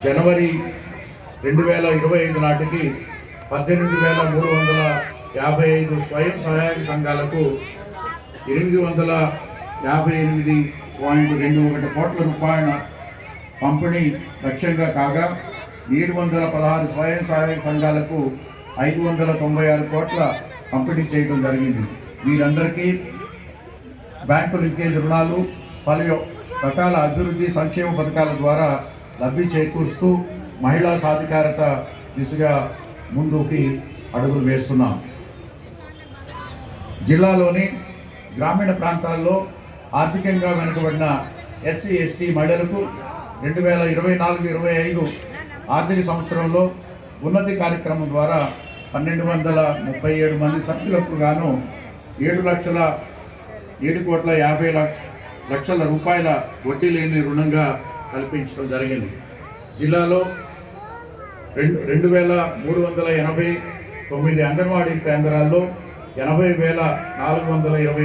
జనవరి రెండు వేల ఇరవై ఐదు నాటికి పద్దెనిమిది వేల మూడు వందల యాభై ఐదు స్వయం సహాయక సంఘాలకు ఎనిమిది వందల యాభై ఎనిమిది పాయింట్ రెండు ఒకటి కోట్ల రూపాయల పంపిణీ లక్ష్యంగా కాగా ఏడు వందల పదహారు స్వయం సహాయక సంఘాలకు ఐదు వందల తొంభై ఆరు కోట్ల పంపిణీ చేయడం జరిగింది. వీరందరికీ బ్యాంకు లింకేజ్ రుణాలు పలు రకాల అభివృద్ధి సంక్షేమ పథకాల ద్వారా లబ్ధి చేకూరుస్తూ మహిళా సాధికారత దిశగా ముందుకి అడుగులు వేస్తున్నాం. జిల్లాలోని గ్రామీణ ప్రాంతాల్లో ఆర్థికంగా వెనుకబడిన ఎస్సీ ఎస్టీ మహిళలకు రెండు వేల ఇరవై నాలుగు ఇరవై ఐదు ఆర్థిక సంవత్సరంలో ఉన్నతి కార్యక్రమం ద్వారా పన్నెండు వందల ముప్పై ఏడు మంది సభ్యులకు గాను ఏడు లక్షల ఏడు కోట్ల యాభై లక్ష- లక్షల రూపాయల వడ్డీ లేని రుణంగా కల్పించడం జరిగింది. జిల్లాలో రెండు రెండు వేల మూడు వందల ఎనభై తొమ్మిది అంగన్వాడీ కేంద్రాల్లో ఎనభై వేల నాలుగు వందల ఇరవై